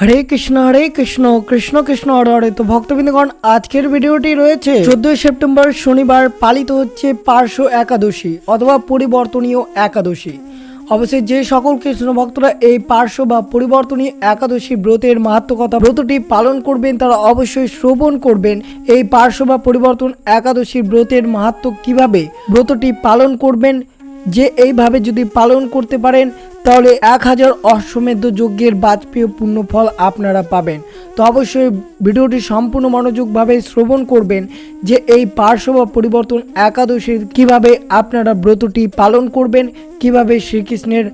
হরে কৃষ্ণ হরে কৃষ্ণ কৃষ্ণ কৃষ্ণ, হরে হরে। তো ভক্তবৃন্দগণ, আজকের ভিডিওটি রয়েছে চোদ্দই সেপ্টেম্বর শনিবার পালিত হচ্ছে পার্শ্ব একাদশী অথবা পরিবর্তনীয় একাদশী। অবশ্যই যে সকল কৃষ্ণ ভক্তরা এই পার্শ্ব বা পরিবর্তনীয় একাদশী ব্রতের মাহাত্ম কথা ব্রতটি পালন করবেন, তারা অবশ্যই শ্রবণ করবেন এই পার্শ্ব বা পরিবর্তন একাদশী ব্রতের মাহাত্ম কীভাবে ব্রতটি পালন করবেন, যে এইভাবে যদি পালন করতে পারেন তাহলে এক হাজার অশ্বমেধ যজ্ঞের বাজপেয় পূর্ণ ফল আপনারা পাবেন। তো অবশ্যই ভিডিওটি সম্পূর্ণ মনোযোগভাবে শ্রবণ করবেন যে এই পার্শ্ব পরিবর্তন একাদশীর কীভাবে আপনারা ব্রতটি পালন করবেন, কীভাবে শ্রীকৃষ্ণের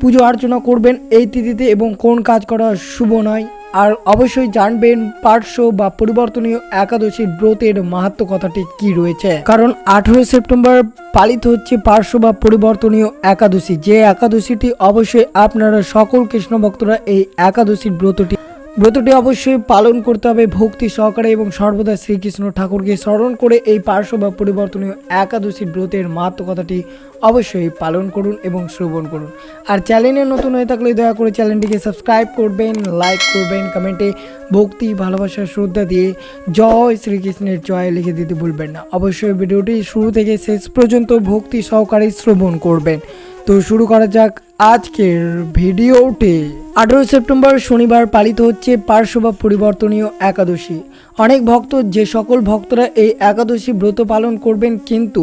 পুজো অর্চনা করবেন, এই তিথিতে এবং কোন কাজ করা শুভ নয়। আর অবশ্যই জানবেন পার্শ্ব বা পরিবর্তনীয় একাদশীর ব্রতের মাহাত্ম কথাটি কি রয়েছে। কারণ আঠেরোই সেপ্টেম্বর পালিত হচ্ছে পার্শ্ব বা পরিবর্তনীয় একাদশী। যে একাদশীটি অবশ্যই আপনারা সকল কৃষ্ণ ভক্তরা এই একাদশীর ব্রতটি ব্রতটি অবশ্যই পালন করতে হবে, ভক্তি সহকারে এবং সর্বদা শ্রীকৃষ্ণ ঠাকুরকে স্মরণ করে এই পার্শ্ব বা পরিবর্তনীয় একাদশীর ব্রতের মাহাত্ম কথাটি অবশ্যই পালন করুন এবং শ্রবণ করুন। আর চ্যানেলে নতুন হয়ে থাকলে দয়া করে চ্যানেলটিকে সাবস্ক্রাইব করবেন, লাইক করবেন, কমেন্টে ভক্তি, ভালোবাসা, শ্রদ্ধা দিয়ে জয় শ্রীকৃষ্ণের জয় লিখে দিতে ভুলবেন না। অবশ্যই ভিডিওটি শুরু থেকে শেষ পর্যন্ত ভক্তি সহকারে শ্রবণ করবেন। তো শুরু করা যাক আজকের ভিডিওটি আঠেরোই সেপ্টেম্বর শনিবার পালিত হচ্ছে পার্শ্ব বা পরিবর্তনীয় একাদশী। অনেক ভক্ত, যে সকল ভক্তরা এই একাদশী ব্রত পালন করবেন কিন্তু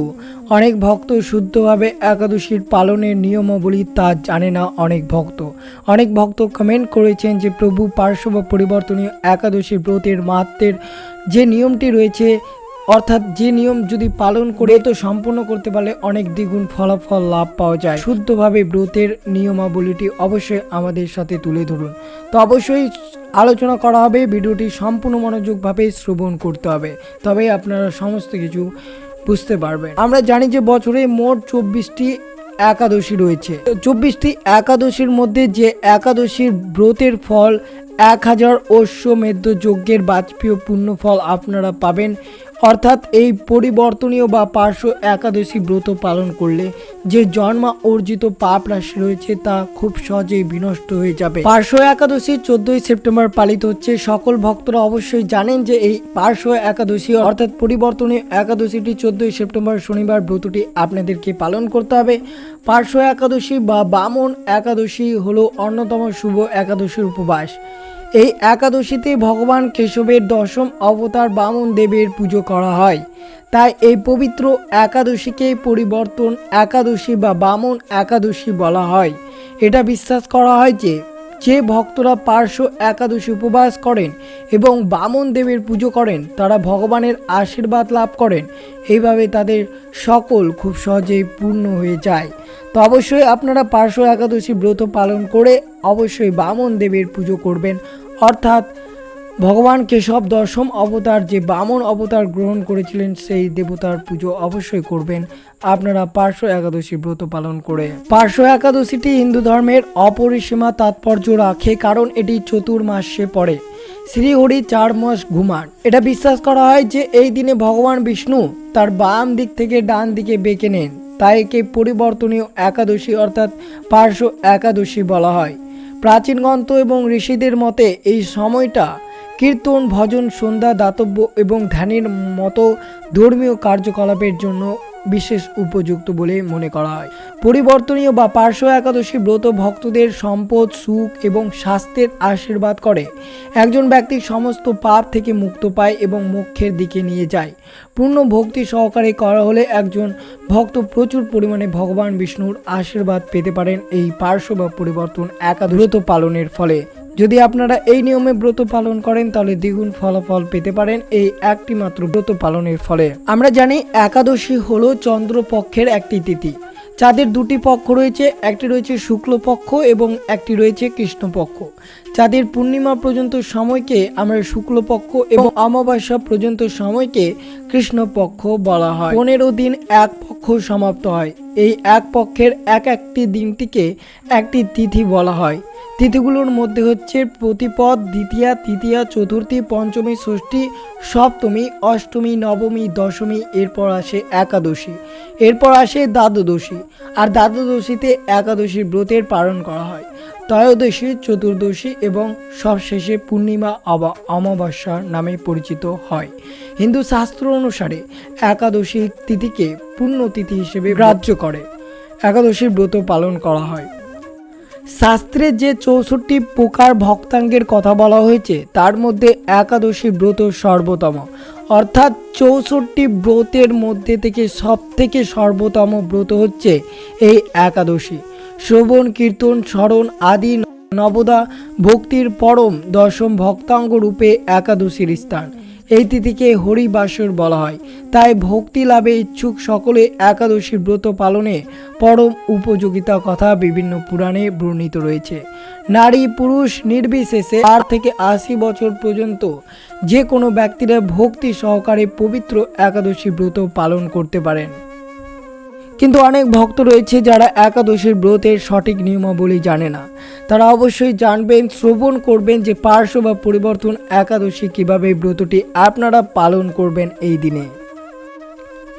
অনেক ভক্ত শুদ্ধভাবে একাদশীর পালনের নিয়মাবলী তা জানে না অনেক ভক্ত। অনেক ভক্ত কমেন্ট করেছেন যে, প্রভু পার্শ্ব বা পরিবর্তনীয় একাদশী ব্রতের মাহাত্মের যে নিয়মটি রয়েছে অর্থাৎ যে নিয়ম যদি পালন করে তো সম্পূর্ণ করতে পারলে অনেক দ্বিগুণ ফলাফল লাভ পাওয়া যায়। শুদ্ধভাবে ব্রতের নিয়মাবলীটি অবশ্যই আমাদের সাথে তুলে ধরুন। তো অবশ্যই আলোচনা করা হবে, ভিডিওটি সম্পূর্ণ মনোযোগভাবে শ্রবণ করতে হবে। তবেই আপনারা সমস্ত কিছু বুঝতে পারবেন। আমরা জানি যে বছরে মোট চব্বিশটি একাদশী রয়েছে। চব্বিশটি একাদশীর মধ্যে যে একাদশীর ব্রতের ফল এক হাজার অশ্বমেধ যজ্ঞের বাজপেয় পূর্ণ ফল আপনারা পাবেন অর্থাৎ এই পরিবর্তনীয় বা পার্শ্ব একাদশী ব্রত পালন করলে যে জন্মা অর্জিত পাপ রাশি রয়েছে তা খুব সহজেই বিনষ্ট হয়ে যাবে। পার্শ্ব একাদশী চোদ্দই সেপ্টেম্বর পালিত হচ্ছে। সকল ভক্তরা অবশ্যই জানেন যে এই পার্শ্ব একাদশী অর্থাৎ পরিবর্তনীয় একাদশীটি চোদ্দই সেপ্টেম্বর শনিবার ব্রতটি আপনাদেরকে পালন করতে হবে। পার্শ্ব একাদশী বা বামন একাদশী হলো অন্যতম শুভ একাদশীর উপবাস। এই একাদশীতে ভগবান কেশবের দশম অবতার বামন দেবের পুজো করা হয়। তাই এই পবিত্র একাদশীকে পরিবর্তন একাদশী বা বামন একাদশী বলা হয়। এটা বিশ্বাস করা হয় যে যে ভক্তরা পার্শ্ব একাদশী উপবাস করেন এবং বামন দেবের পুজো করেন, তারা ভগবানের আশীর্বাদ লাভ করেন। এইভাবে তাদের সকল খুব সহজেই পূর্ণ হয়ে যায়। তো অবশ্যই আপনারা পার্শ্ব একাদশী ব্রত পালন করে অবশ্যই বামন দেবের পুজো করবেন। অর্থাৎ ভগবান কেশব দশম অবতার যে বামন অবতার গ্রহণ করেছিলেন, সেই দেবতার পুজো অবশ্যই করবেন। আপনারা পার্শ্ব একাদশী ব্রত পালন করে। পার্শ্ব একাদশীটি হিন্দু ধর্মের অপরিসীমা তাৎপর্য রাখে, কারণ এটি চতুর্মাসে পড়ে। শ্রীহরি চার মাস ঘুমান। এটা বিশ্বাস করা হয় যে এই দিনে ভগবান বিষ্ণু তার বাম দিক থেকে ডান দিকে বেঁকে নেন। তাই একে পরিবর্তনীয় একাদশী অর্থাৎ পার্শ্ব একাদশী বলা হয়। প্রাচীন গ্রন্থ এবং ঋষিদের মতে এই সময়টা কীর্তন, ভজন, সন্ধ্যা, দাতব্য এবং ধ্যানের মতো ধর্মীয় কার্যকলাপের জন্য বিশেষ উপযুক্ত বলে মনে করা হয়। পরিবর্তনীয় বা পার্শ্ব একাদশী ব্রত ভক্তদের সম্পদ, সুখ এবং স্বাস্থ্যের আশীর্বাদ করে। একজন ব্যক্তি সমস্ত পাপ থেকে মুক্ত পায় এবং মোক্ষের দিকে নিয়ে যায়। পূর্ণ ভক্তি সহকারে করা হলে একজন ভক্ত প্রচুর পরিমাণে ভগবান বিষ্ণুর আশীর্বাদ পেতে পারেন এই পার্শ্ব বা পরিবর্তন একাদশত পালনের ফলে। যদি আপনারা এই নিয়মে ব্রত পালন করেন, তাহলে দ্বিগুণ ফলাফল পেতে পারেন এই একটি মাত্র ব্রত পালনের ফলে। আমরা জানি একাদশী হলো চন্দ্রপক্ষের একটি তিথি। চাঁদের দুটি পক্ষ রয়েছে, একটি রয়েছে শুক্লপক্ষ এবং একটি রয়েছে কৃষ্ণপক্ষ। চাঁদের পূর্ণিমা পর্যন্ত সময়কে আমরা শুক্লপক্ষ এবং অমাবস্যা পর্যন্ত সময়কে কৃষ্ণপক্ষ বলা হয়। পনেরো দিন এক পক্ষ সমাপ্ত হয়। এই এক পক্ষের এক একটি দিনটিকে একটি তিথি বলা হয়। তিথিগুলোর মধ্যে হচ্ছে প্রতিপদ, দ্বিতীয়া, তৃতীয়া, চতুর্থী, পঞ্চমী, ষষ্ঠী, সপ্তমী, অষ্টমী, নবমী, দশমী, এরপর আসে একাদশী। এরপর আসে দ্বাদশী। আর দ্বাদশীতে একাদশীর ব্রতের পালন করা হয়। ত্রয়োদশী, চতুর্দশী এবং সবশেষে পূর্ণিমা অবা অমাবস্যা নামে পরিচিত হয়। হিন্দু শাস্ত্র অনুসারে একাদশী তিথিকে পুণ্যতিথি হিসেবে গ্রাহ্য করে। একাদশীর ব্রত পালন করা হয়। শাস্ত্রে যে চৌষট্টি প্রকার ভক্তাঙ্গের কথা বলা হয়েছে, তার মধ্যে একাদশী ব্রত সর্বতম অর্থাৎ চৌষট্টি ব্রতের মধ্যে থেকে সব থেকে সর্বোত্তম ব্রত হচ্ছে এই একাদশী। শ্রবণ, কীর্তন, স্মরণ আদি নবদা, ভক্তির পরম দশম ভক্তাঙ্গ রূপে একাদশীর স্থান। এই তিথিকে হরিবাসর বলা হয়। তাই ভক্তি লাভে ইচ্ছুক সকলে একাদশী ব্রত পালনে পরম উপযোগিতা কথা বিভিন্ন পুরাণে বর্ণিত রয়েছে। নারী পুরুষ নির্বিশেষে আর থেকে আশি বছর পর্যন্ত যে কোনো ব্যক্তিরা ভক্তি সহকারে পবিত্র একাদশী ব্রত পালন করতে পারেন। কিন্তু অনেক ভক্ত রয়েছে যারা একাদশীর ব্রতের সঠিক নিয়মাবলী জানে না। তারা অবশ্যই জানবেন, শ্রবণ করবেন যে পার্শ্ব বা পরিবর্তন একাদশী কীভাবে ব্রতটি আপনারা পালন করবেন এই দিনে।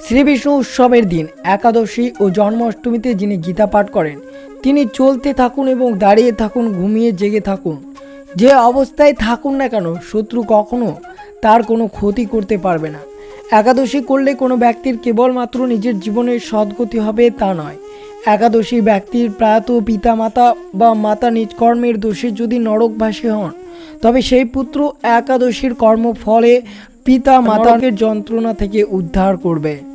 শ্রী বিষ্ণু উৎসবের দিন, একাদশী ও জন্মাষ্টমীতে যিনি গীতা পাঠ করেন, তিনি চলতে থাকুন এবং দাঁড়িয়ে থাকুন, ঘুমিয়ে জেগে থাকুন। যে অবস্থায় থাকুন না কেন, শত্রু কখনো তার কোনো ক্ষতি করতে পারবে না। একাদশী করলে কোনো ব্যক্তির কেবলমাত্র নিজের জীবনের সদ্গতি হবে তা নয়। একাদশী ব্যক্তির প্রায়ত পিতা মাতা বা মাতা নিজ কর্মের দোষে যদি নরকবাসী হন, তবে সেই পুত্র একাদশীর কর্মফলে পিতা মাতাকে যন্ত্রণা থেকে উদ্ধার করবে।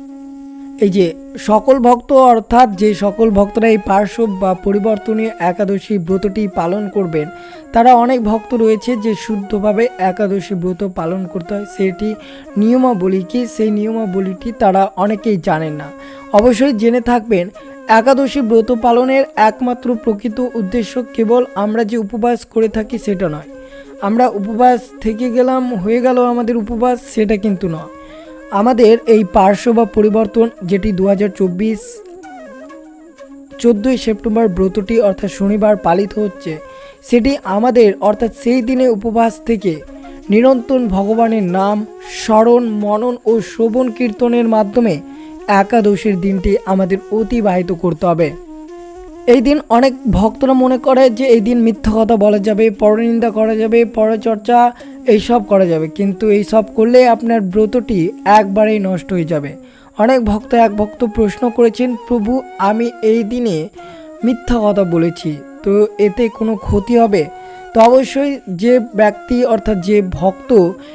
এই যে সকল ভক্ত অর্থাৎ যে সকল ভক্তরা এই পার্শ্ব বা পরিবর্তনীয় একাদশী ব্রতটি পালন করবেন, তারা অনেক ভক্ত রয়েছে যে শুদ্ধভাবে একাদশী ব্রত পালন করতে হয়। সেটি নিয়মাবলী কি? সেই নিয়মাবলীটি তারা অনেকেই জানেন না। অবশ্যই জেনে থাকবেন, একাদশী ব্রত পালনের একমাত্র প্রকৃত উদ্দেশ্য কেবল আমরা যে উপবাস করে থাকি সেটা নয়। আমরা উপবাস থেকে গেলাম, হয়ে গেল আমাদের উপবাস, সেটা কিন্তু নয়। আমাদের এই পার্শ্ব বা পরিবর্তন যেটি দু হাজার চব্বিশ চোদ্দোই সেপ্টেম্বর ব্রতটি অর্থাৎ শনিবার পালিত হচ্ছে, সেটি আমাদের অর্থাৎ সেই দিনে উপবাস থেকে নিরন্তর ভগবানের নাম, স্মরণ, মনন ও শ্রবণ কীর্তনের মাধ্যমে একাদশীর দিনটি আমাদের অতিবাহিত করতে হবে। এই দিন অনেক ভক্তরা মনে করে যে এই দিন মিথ্যা কথা বলা যাবে পরনিন্দা করা যাবে পরচর্চা এইসব করা যাবে। কিন্তু এই সব করলে আপনার ব্রতটি একবারেই নষ্ট হয়ে যাবে। অনেক ভক্ত এক ভক্ত প্রশ্ন করেছেন, প্রভু, আমি এই দিনে মিথ্যা কথা বলেছি, তো এতে কোনো ক্ষতি হবে? তো অবশ্যই যে ব্যক্তি অর্থাৎ যে ভক্ত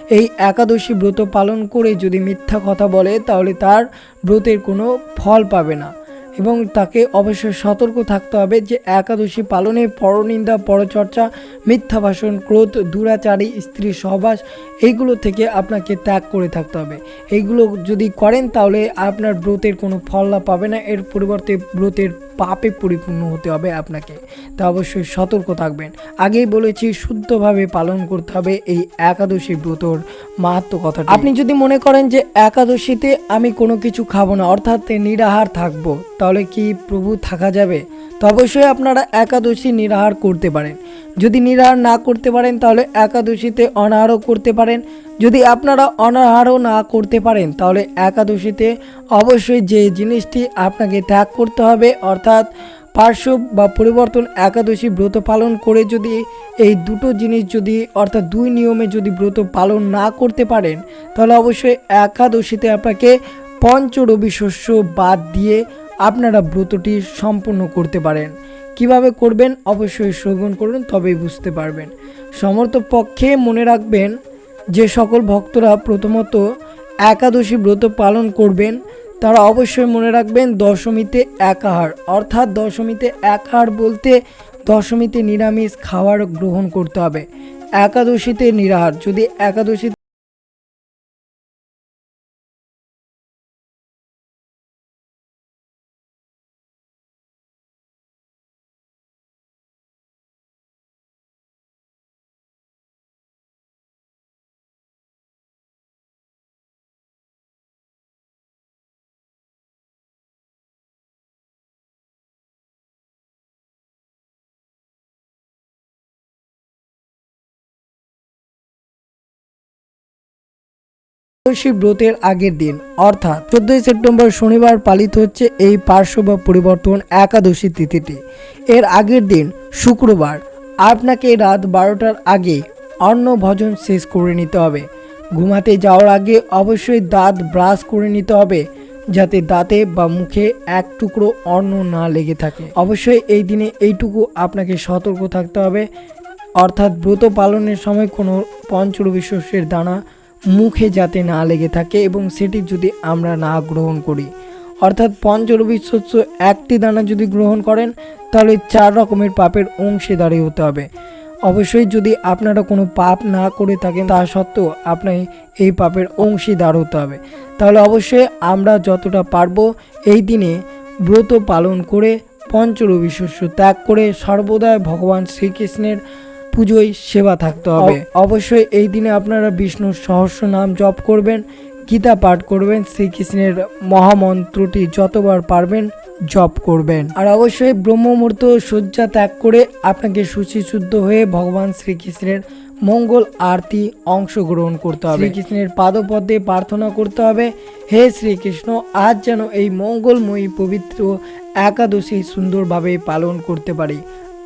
এই একাদশী ব্রত পালন করে যদি মিথ্যা কথা বলে, তাহলে তার ব্রতের কোনো ফল পাবে না। এবং তাকে অবশ্যই সতর্ক থাকতে হবে যে একাদশী পালনে পরনিন্দা, পরচর্চা মিথ্যা ভাষণ ক্রোধ, দুরাচারী, স্ত্রী সহবাস, এইগুলো থেকে আপনাকে ত্যাগ করে থাকতে হবে। এইগুলো যদি করেন তাহলে আপনার ব্রতের কোনো ফল লাভ পাবে না, এর পরিবর্তে ব্রতের পাপে পরিপূর্ণ হতে হবে আপনাকে। তা অবশ্যই সতর্ক থাকবেন। আগেই বলেছি, শুদ্ধভাবে পালন করতে হবে এই একাদশী ব্রতর মাহাত্ম কথা আপনি যদি মনে করেন যে একাদশীতে আমি কোনো কিছু খাব না, অর্থাৎ নিরাহার থাকব, তাহলে কি প্রভু থাকা যাবে? তো অবশ্যই আপনারা একাদশী নিরাহার করতে পারেন। যদি নিরাহার না করতে পারেন, তাহলে একাদশীতে অনাহারও করতে পারেন। যদি আপনারা অনাহারও না করতে পারেন, তাহলে একাদশীতে অবশ্যই যে জিনিসটি আপনাকে ত্যাগ করতে হবে, অর্থাৎ পার্শ্ব বা পরিবর্তন একাদশী ব্রত পালন করে যদি এই দুটো জিনিস যদি, অর্থাৎ দুই নিয়মে যদি ব্রত পালন না করতে পারেন, তাহলে অবশ্যই একাদশীতে আপনাকে পঞ্চরবি শস্য বাদ দিয়ে আপনারা ব্রতটি সম্পূর্ণ করতে পারেন। কীভাবে করবেন? অবশ্যই শ্রবণ করুন, তবেই বুঝতে পারবেন। সমর্থ পক্ষে মনে রাখবেন যে সকল ভক্তরা প্রথমত একাদশী ব্রত পালন করবেন তারা অবশ্যই মনে রাখবেন দশমীতে একাহার অর্থাৎ দশমীতে একাহার বলতে দশমীতে নিরামিষ খাবার গ্রহণ করতে হবে। একাদশীতে নিরাহার। যদি একাদশী একাদশী ব্রতের আগের দিন, অর্থাৎ চোদ্দই সেপ্টেম্বর শনিবার পালিত হচ্ছে এই পার্শ্ব বা পরিবর্তন একাদশী তিথিটি। এর আগের দিন, শুক্রবার, আপনাকে রাত বারোটার আগে অন্ন ভোজন শেষ করে নিতে হবে। ঘুমাতে যাওয়ার আগে অবশ্যই দাঁত ব্রাশ করে নিতে হবে, যাতে দাঁতে বা মুখে এক টুকরো অন্ন না লেগে থাকে। অবশ্যই এই দিনে এইটুকু আপনাকে সতর্ক থাকতে হবে। অর্থাৎ ব্রত পালনের সময় কোনো পঞ্চরবি শস্যের দানা মুখে যাতে না লেগে থাকে এবং সেটি যদি আমরা না গ্রহণ করি। অর্থাৎ পঞ্চরবি শস্য একটি দানা যদি গ্রহণ করেন, তাহলে চার রকমের পাপের অংশীদারি হতে হবে। অবশ্যই যদি আপনারা কোনো পাপ না করে থাকেন, তা সত্ত্বেও আপনার এই পাপের অংশীদার হতে হবে। তাহলে অবশ্যই আমরা যতটা পারব এই দিনে ব্রত পালন করে পঞ্চরবি শস্য ত্যাগ করে সর্বদাই ভগবান শ্রীকৃষ্ণের পুজোয় সেবা থাকতে হবে। অবশ্যই এই দিনে আপনারা বিষ্ণুর সহস্র নাম জপ করবেন গীতা পাঠ করবেন শ্রীকৃষ্ণের মহামন্ত্রটি যতবার পারবেন জপ করবেন। আর অবশ্যই ব্রহ্মমূর্ত শয্যা ত্যাগ করে আপনাকে শুচিশুদ্ধ হয়ে ভগবান শ্রীকৃষ্ণের মঙ্গল আরতি অংশগ্রহণ করতে হবে। শ্রীকৃষ্ণের পাদপদ্মে প্রার্থনা করতে হবে হে শ্রীকৃষ্ণ আজ যেন এই মঙ্গলময়ী পবিত্র একাদশী সুন্দরভাবে পালন করতে পারি।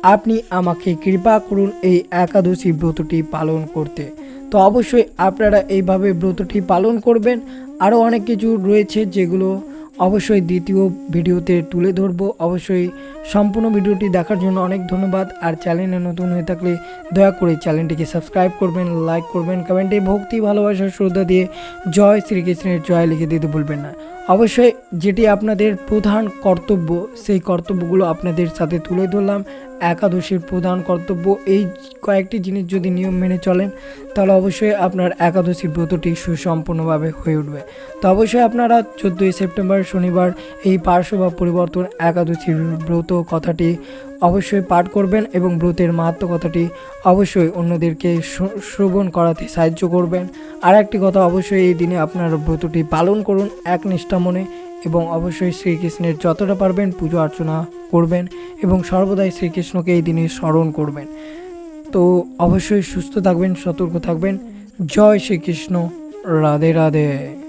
আপনি আমাকে কৃপা করুন এই একাদশী ব্রতটি পালন করতে। তো অবশ্যই আপনারা এইভাবে ব্রতটি পালন করবেন। আরও অনেক কিছু রয়েছে যেগুলো অবশ্যই দ্বিতীয় ভিডিওতে তুলে ধরবো। অবশ্যই সম্পূর্ণ ভিডিওটি দেখার জন্য অনেক ধন্যবাদ। আর চ্যানেলে নতুন হয়ে থাকলে দয়া করে চ্যানেলটিকে সাবস্ক্রাইব করবেন, লাইক করবেন, কমেন্টে ভক্তি, ভালোবাসা, শ্রদ্ধা দিয়ে জয় শ্রীকৃষ্ণের জয় লিখে দিতে ভুলবেন না। অবশ্যই যেটি আপনাদের প্রধান কর্তব্য, সেই কর্তব্যগুলো আপনাদের সাথে তুলে ধরলাম। একাদশীর প্রধান কর্তব্য, এই কয়েকটি জিনিস যদি নিয়ম মেনে চলেন, তাহলে অবশ্যই আপনার একাদশীর ব্রতটি সুসম্পূর্ণভাবে হয়ে উঠবে। তো অবশ্যই আপনারা চোদ্দোই সেপ্টেম্বর শনিবার এই পার্শ্ব বা পরিবর্তন একাদশীর ব্রত কথাটি অবশ্যই পাঠ করবেন এবং ব্রতের মাহাত্ম কথাটি অবশ্যই অন্যদেরকে শ্র- শ্রবণ করাতে সাহায্য করবেন। আর একটি কথা অবশ্যই এই দিনে আপনার ব্রতটি পালন করুন একনিষ্ঠা মনে এবং অবশ্যই শ্রীকৃষ্ণের যতটা পারবেন পুজো অর্চনা করবেন এবং সর্বদাই শ্রীকৃষ্ণকে এই দিনে স্মরণ করবেন। তো অবশ্যই সুস্থ থাকবেন, সতর্ক থাকবেন। জয় শ্রীকৃষ্ণ। রাধে রাধে।